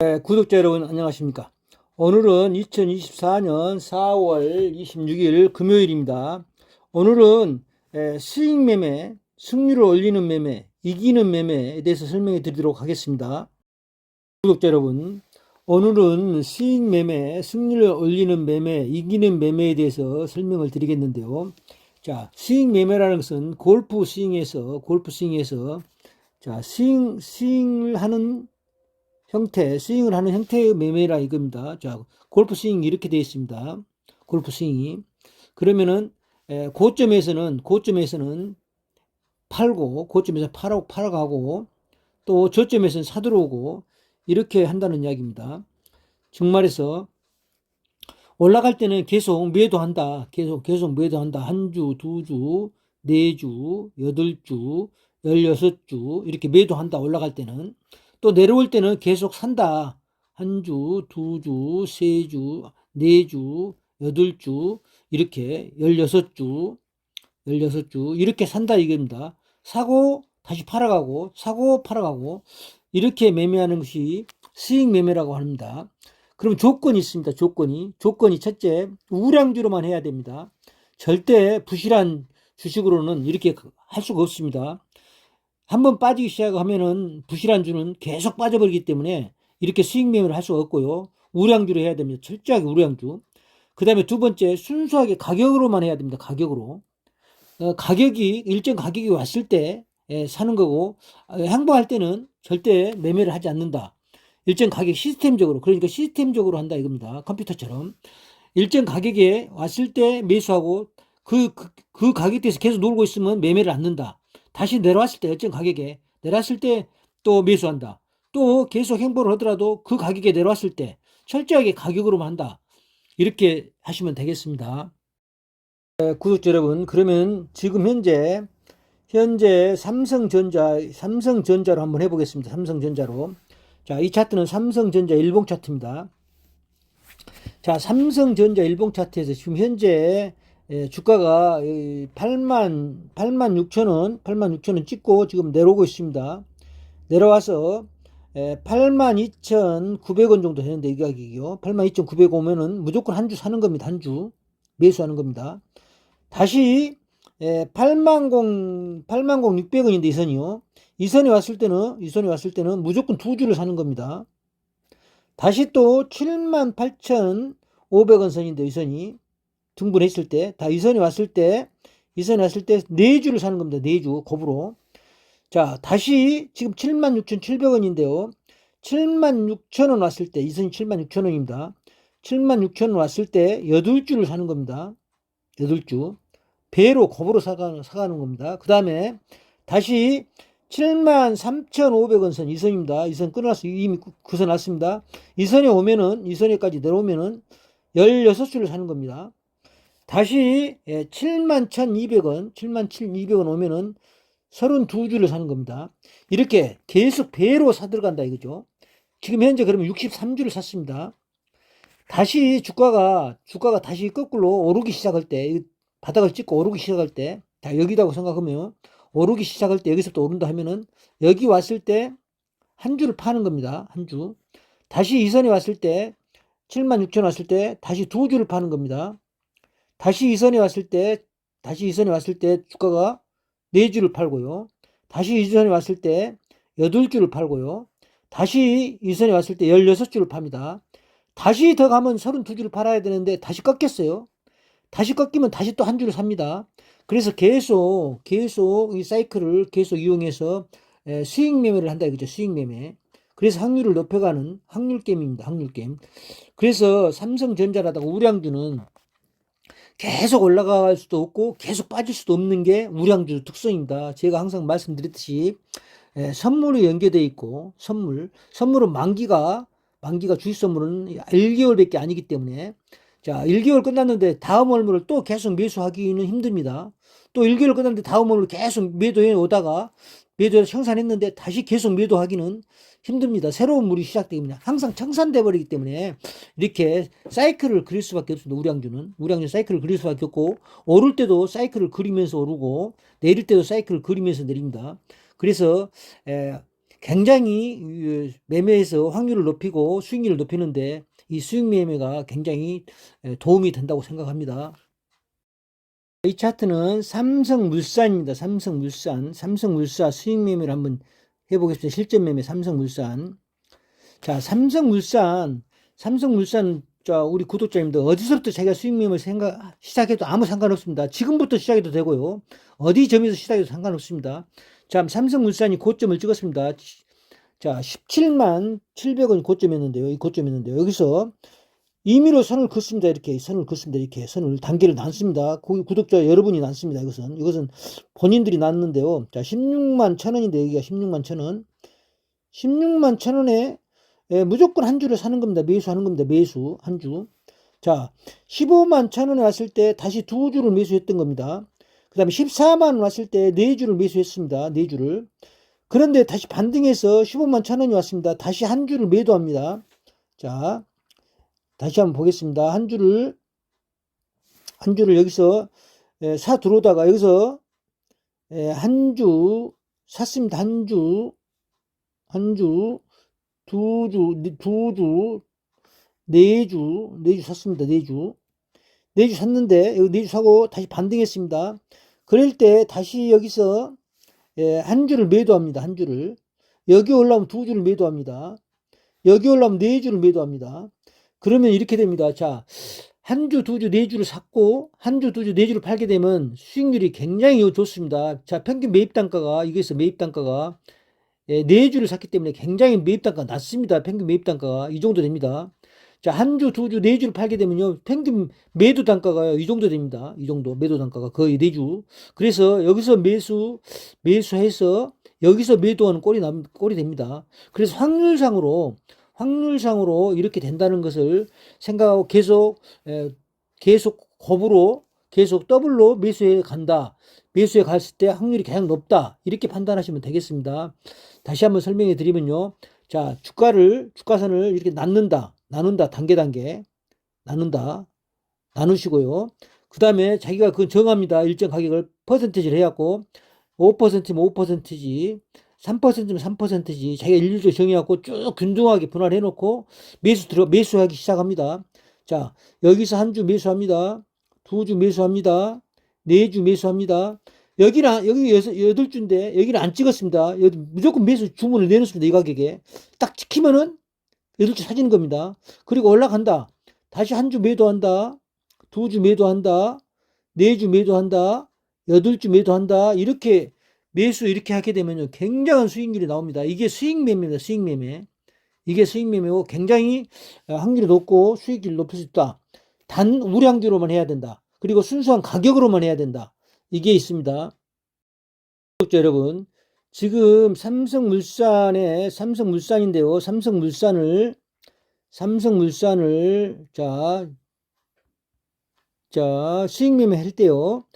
네, 구독자 여러분 안녕하십니까? 오늘은 2024년 4월 26일 금요일입니다. 오늘은 에, 수익 매매, 승률을 올리는 매매, 이기는 매매에 대해서 설명해 드리도록 하겠습니다. 구독자 여러분, 오늘은 수익 매매, 승률을 올리는 매매, 이기는 매매에 대해서 설명을 드리겠는데요. 자, 수익 매매라는 것은 골프 스윙에서 골프 스윙에서 자, 스윙 스윙을 하는 형태, 스윙을 하는 형태의 매매라 이겁니다. 자, 골프 스윙이 이렇게 되어 있습니다. 골프 스윙이. 그러면은, 에, 고점에서는, 고점에서는 팔고, 고점에서 팔아, 팔아가고, 또 저점에서는 사들어오고, 이렇게 한다는 이야기입니다. 즉 말해서, 올라갈 때는 계속 매도한다. 계속, 계속 매도한다. 한 주, 두 주, 네 주, 여덟 주, 열여섯 주, 이렇게 매도한다. 올라갈 때는. 또 내려올 때는 계속 산다. 한 주, 두 주, 세 주, 네 주, 여덟 주, 이렇게 열여섯 주, 열여섯 주, 이렇게 산다 이겁니다. 사고, 다시 팔아가고, 사고, 팔아가고, 이렇게 매매하는 것이 수익 매매라고 합니다. 그럼 조건이 있습니다. 조건이. 조건이 첫째, 우량주로만 해야 됩니다. 절대 부실한 주식으로는 이렇게 할 수가 없습니다. 한 번 빠지기 시작하면은 부실한 주는 계속 빠져버리기 때문에 이렇게 수익 매매를 할 수가 없고요. 우량주로 해야 됩니다. 철저하게 우량주. 그 다음에 두 번째, 순수하게 가격으로만 해야 됩니다. 가격으로. 어, 가격이, 일정 가격이 왔을 때 예, 사는 거고, 어, 행보할 때는 절대 매매를 하지 않는다. 일정 가격 시스템적으로, 그러니까 시스템적으로 한다 이겁니다. 컴퓨터처럼. 일정 가격에 왔을 때 매수하고 그, 그, 그 가격대에서 계속 놀고 있으면 매매를 않는다. 다시 내려왔을 때 일정 가격에 내려왔을 때 또 매수한다. 또 계속 행보를 하더라도 그 가격에 내려왔을 때 철저하게 가격으로만 한다. 이렇게 하시면 되겠습니다. 네, 구독자 여러분, 그러면 지금 현재 현재 삼성전자 삼성전자로 한번 해보겠습니다. 삼성전자로. 자, 이 차트는 삼성전자 일봉 차트입니다. 자, 삼성전자 일봉 차트에서 지금 현재 예, 주가가 8만 8만 6천 원, 8만 6천 원 찍고 지금 내려오고 있습니다. 내려와서 8만 2,900원 정도 되는데 이 가격이요. 8만 2,900원 오면은 무조건 한 주 사는 겁니다. 한 주 매수하는 겁니다. 다시 8만 0 8만 0 600원인데 이 선이요. 이 선이 왔을 때는 이 선이 왔을 때는 무조건 두 주를 사는 겁니다. 다시 또 7만 8,500원 선인데 이 선이 등분했을 때, 다 이선이 왔을 때, 이선이 왔을 때, 네 주를 사는 겁니다. 네 주, 곱으로. 자, 다시 지금 76,700원인데요. 76,000원 왔을 때, 이선이 76,000원입니다. 76,000원 왔을 때, 8주를 사는 겁니다. 8주. 배로, 곱으로 사가는, 사가는 겁니다. 그 다음에, 다시 73,500원 선, 이선입니다. 이선 끊어놨어. 이미 그선 왔습니다. 이선에 오면은, 이선에까지 내려오면은, 16주를 사는 겁니다. 다시 7만 1,200원, 7만 1,200원 오면은 32주를 사는 겁니다. 이렇게 계속 배로 사들어간다 이거죠. 지금 현재 그러면 63주를 샀습니다. 다시 주가가 주가가 다시 거꾸로 오르기 시작할 때 바닥을 찍고 오르기 시작할 때 자, 여기다고 생각하면 오르기 시작할 때 여기서부터 오른다 하면은 여기 왔을 때 한 주를 파는 겁니다. 한 주. 다시 이선에 왔을 때 7만 6천 왔을 때 다시 두 주를 파는 겁니다. 다시 이선에 왔을 때 다시 이선에 왔을 때 주가가 4주를 팔고요. 다시 이선에 왔을 때 8주를 팔고요. 다시 이선에 왔을 때 16주를 팝니다. 다시 더 가면 32주를 팔아야 되는데 다시 꺾였어요. 다시 꺾이면 다시 또 한 주를 삽니다. 그래서 계속 계속 이 사이클을 계속 이용해서 수익 매매를 한다 이거죠. 수익 매매. 그래서 확률을 높여가는 확률 게임입니다. 확률 게임. 그래서 삼성전자라다가 우량주는 계속 올라갈 수도 없고 계속 빠질 수도 없는 게 우량주 특성입니다. 제가 항상 말씀드렸듯이 에, 선물이 연계되어 있고 선물 선물은 만기가 만기가 주식 선물은 1개월밖에 아니기 때문에 자 1개월 끝났는데 다음 월물을 또 계속 매수하기는 힘듭니다. 또 1개월 끝났는데 다음 월물 계속 매도해 오다가 매도를 청산했는데 다시 계속 매도하기는 힘듭니다. 새로운 물이 시작되면 항상 청산돼 버리기 때문에 이렇게 사이클을 그릴 수밖에 없습니다. 우량주는 우량주 사이클을 그릴 수밖에 없고 오를 때도 사이클을 그리면서 오르고 내릴 때도 사이클을 그리면서 내립니다. 그래서 에, 굉장히 어, 매매에서 확률을 높이고 수익률을 높이는데 이 수익 매매가 굉장히 에, 도움이 된다고 생각합니다. 이 차트는 삼성물산입니다. 삼성물산, 삼성물산 수익 매매를 한번 해보겠습니다. 실전 매매 삼성물산. 자, 삼성물산, 삼성물산 자, 우리 구독자님들 어디서부터 자기가 수익 매매를 생각 시작해도 아무 상관없습니다. 지금부터 시작해도 되고요. 어디 점에서 시작해도 상관없습니다. 자, 삼성물산이 고점을 찍었습니다. 자, 17만 700원 고점이었는데요. 이 고점이었는데요. 여기서 임의로 선을 긋습니다. 이렇게 선을 긋습니다. 이렇게 선을 단계를 놨습니다. 구- 구독자 여러분이 놨습니다. 이것은 이것은 본인들이 놨는데요. 자, 16만 천 원인데 여기가 16만 천 원. 16만 천 원에 예, 무조건 한 주를 사는 겁니다. 매수하는 겁니다. 매수 한 주. 자, 15만 천 원에 왔을 때 다시 두 주를 매수했던 겁니다. 그 다음에 14만 원 왔을 때 네 주를 매수했습니다. 네 주를. 그런데 다시 반등해서 15만 천 원이 왔습니다. 다시 한 주를 매도합니다. 자, 다시 한번 보겠습니다. 한 주를, 한 주를 여기서 예, 사 들어오다가 여기서 예, 한주 샀습니다. 한 주, 한 주, 두 주, 네, 두 주, 네 주, 네 주 샀습니다. 네 주. 네 주 샀는데, 여기 네 주 사고 다시 반등했습니다. 그럴 때 다시 여기서 예, 한 주를 매도합니다. 한 주를. 여기 올라오면 두 주를 매도합니다. 여기 올라오면 네 주를 매도합니다. 그러면 이렇게 됩니다. 자, 한 주, 두 주, 네 주를 샀고, 한 주, 두 주, 네 주를 팔게 되면 수익률이 굉장히 좋습니다. 자, 평균 매입 단가가, 이게서 매입 단가가, 예, 네 주를 샀기 때문에 굉장히 매입 단가가 낮습니다. 평균 매입 단가가. 이 정도 됩니다. 자, 한 주, 두 주, 네 주를 팔게 되면요. 평균 매도 단가가 이 정도 됩니다. 이 정도 매도 단가가 거의 네 주. 그래서 여기서 매수, 매수해서 여기서 매도하는 꼴이 남, 꼴이 됩니다. 그래서 확률상으로, 확률상으로 이렇게 된다는 것을 생각하고 계속, 에, 계속 곱으로, 계속 더블로 매수해 간다. 매수해 갔을 때 확률이 가장 높다. 이렇게 판단하시면 되겠습니다. 다시 한번 설명해 드리면요. 자, 주가를, 주가선을 이렇게 나눈다. 나눈다. 단계, 단계. 나눈다. 나누시고요. 그 다음에 자기가 그 정합니다. 일정 가격을 퍼센티지를 해 갖고 5%면 5%지, 3%면 3%지, 자기가 일률적으로 정해갖고 쭉 균등하게 분할해 놓고 매수 들어, 매수하기 시작합니다. 자, 여기서 한 주 매수합니다. 두 주 매수합니다. 네 주 매수합니다. 여기는, 여기 여덟 주인데, 여기는 안 찍었습니다. 여기 무조건 매수 주문을 내놓습니다. 이 가격에. 딱 찍히면은 여덟 주 사지는 겁니다. 그리고 올라간다. 다시 한 주 매도한다. 두 주 매도한다. 네 주 매도한다. 여덟 주 매도한다. 이렇게 매수 이렇게 하게 되면요. 굉장한 수익률이 나옵니다. 이게 수익 매매입니다. 수익 매매. 이게 수익 매매고 굉장히 어, 확률이 높고 수익률이 높을 수 있다. 단 우량주로만 해야 된다. 그리고 순수한 가격으로만 해야 된다. 이게 있습니다. 여러분, 지금 삼성물산의 삼성물산인데요. 삼성물산을 삼성물산을 자, 자 수익 매매 할 때요.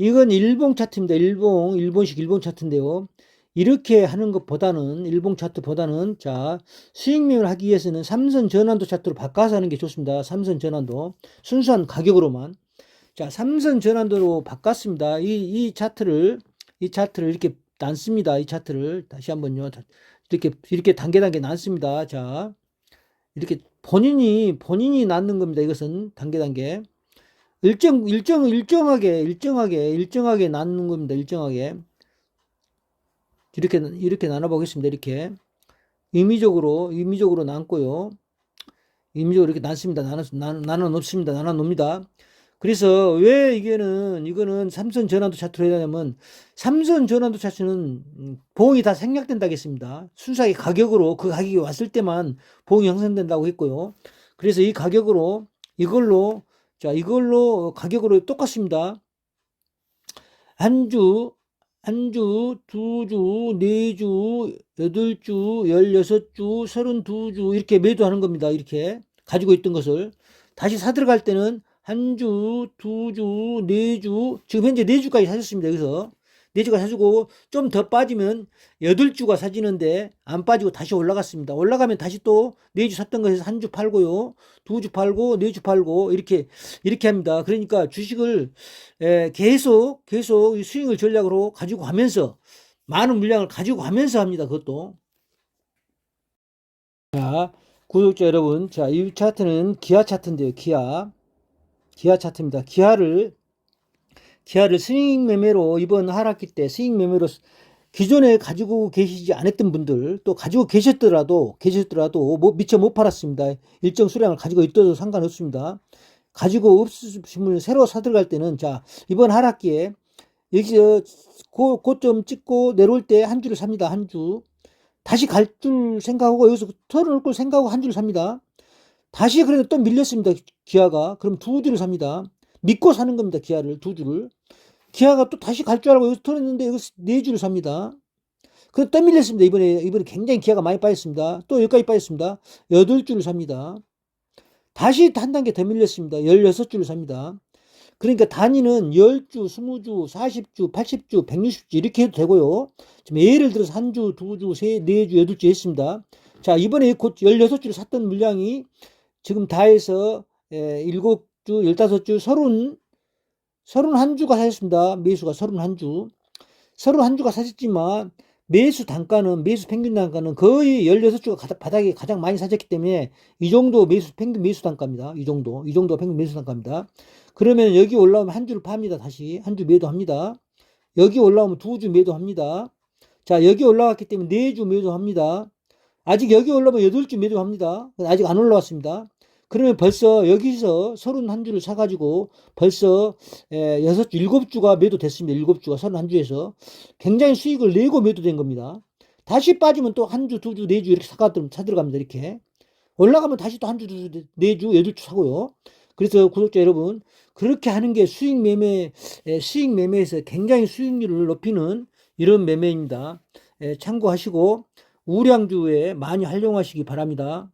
이건 일봉 차트입니다. 일봉, 일본식 일본 차트인데요. 이렇게 하는 것보다는 일봉 차트보다는 자 수익 매매를 하기 위해서는 삼선 전환도 차트로 바꿔서 하는 게 좋습니다. 삼선 전환도 순수한 가격으로만 자 삼선 전환도로 바꿨습니다. 이, 이 차트를 이 차트를 이렇게 놨습니다. 이 차트를 다시 한번요. 이렇게 이렇게 단계 단계 놨습니다. 자 이렇게 본인이 본인이 낳는 겁니다. 이것은 단계 단계 일정 일정 일정하게 일정하게 일정하게 낳는 겁니다. 일정하게 이렇게 이렇게 나눠 보겠습니다. 이렇게 임의적으로 임의적으로 남고요. 임의적으로 이렇게 낳습니다. 나눠 나눠 놓습니다. 나눠 놓습니다. 그래서 왜 이게는 이거는 삼선 전환도 차트로 해야 되냐면 삼선 전환도 차트는 음, 보험이 다 생략된다겠습니다. 순수하게 가격으로 그 가격이 왔을 때만 보험이 형성된다고 했고요. 그래서 이 가격으로 이걸로 자 이걸로 가격으로 똑같습니다. 한 주, 한 주, 두 주, 네 주, 여덟 주, 열여섯 주, 서른두 주 이렇게 매도하는 겁니다. 이렇게 가지고 있던 것을 다시 사 들어갈 때는 한 주, 두 주, 네 주, 지금 현재 네 주까지 사셨습니다. 여기서 네 주가 사주고 좀 더 빠지면 여덟 주가 사지는데 안 빠지고 다시 올라갔습니다. 올라가면 다시 또네주 샀던 것에서 한 주 팔고요, 두 주 팔고 네 주 팔고 이렇게 이렇게 합니다. 그러니까 주식을 에, 계속 계속 이 수익을 전략으로 가지고 가면서 많은 물량을 가지고 가면서 합니다. 그것도 자, 구독자 여러분, 자, 이 차트는 기아 차트인데요, 기아. 기아 차트입니다. 기아를, 기아를 스윙 매매로 이번 하락기 때 스윙 매매로 기존에 가지고 계시지 않았던 분들, 또 가지고 계셨더라도, 계셨더라도, 뭐, 미처 못 팔았습니다. 일정 수량을 가지고 있어도 상관없습니다. 가지고 없으신 분 새로 사들어갈 때는, 자, 이번 하락기에, 여기서 고, 고점 찍고 내려올 때한 주를 삽니다, 한 주. 다시 갈 줄 생각하고 여기서 털어놓을 걸 생각하고 한 주를 삽니다. 다시 그래도 또 밀렸습니다. 기아가. 그럼 두 주를 삽니다. 믿고 사는 겁니다. 기아를 두 주를. 기아가 또 다시 갈 줄 알고 여기서 털었는데 여기서 네 주를 삽니다. 그럼 또 밀렸습니다. 이번에 이번에 굉장히 기아가 많이 빠졌습니다. 또 여기까지 빠졌습니다. 여덟 주를 삽니다. 다시 한 단계 더 밀렸습니다. 열여섯 주를 삽니다. 그러니까 단위는 10주, 20주, 40주, 80주, 160주 이렇게 해도 되고요. 지금 예를 들어서 한 주, 두 주, 세, 네 주, 여덟 주 했습니다. 자, 이번에 곧 16주를 샀던 물량이 지금 다 해서 에, 7 주, 15주, 30, 31주가 사셨습니다. 매수가 31주. 31주가 사셨지만 매수 단가는 매수 평균 단가는 거의 16주가 바닥에 가장 많이 사셨기 때문에 이 정도 매수 평균 매수 단가입니다. 이 정도. 이 정도 평균 매수 단가입니다. 그러면 여기 올라오면 한 주를 팝니다. 다시 한 주 매도합니다. 여기 올라오면 두 주 매도합니다. 자, 여기 올라왔기 때문에 네 주 매도합니다. 아직 여기 올라오면 여덟 주 매도합니다. 아직 안 올라왔습니다. 그러면 벌써 여기서 31주를 사가지고 벌써 에, 6주, 7주가 매도됐습니다. 7주가 31주에서 굉장히 수익을 내고 매도된 겁니다. 다시 빠지면 또 한 주, 두 주, 네 주 이렇게 사가 사 들어갑니다. 이렇게. 올라가면 다시 또 한 주, 두 주, 네 주, 여덟 주 사고요. 그래서 구독자 여러분, 그렇게 하는 게 수익 매매, 에, 수익 매매에서 굉장히 수익률을 높이는 이런 매매입니다. 에, 참고하시고 우량주에 많이 활용하시기 바랍니다.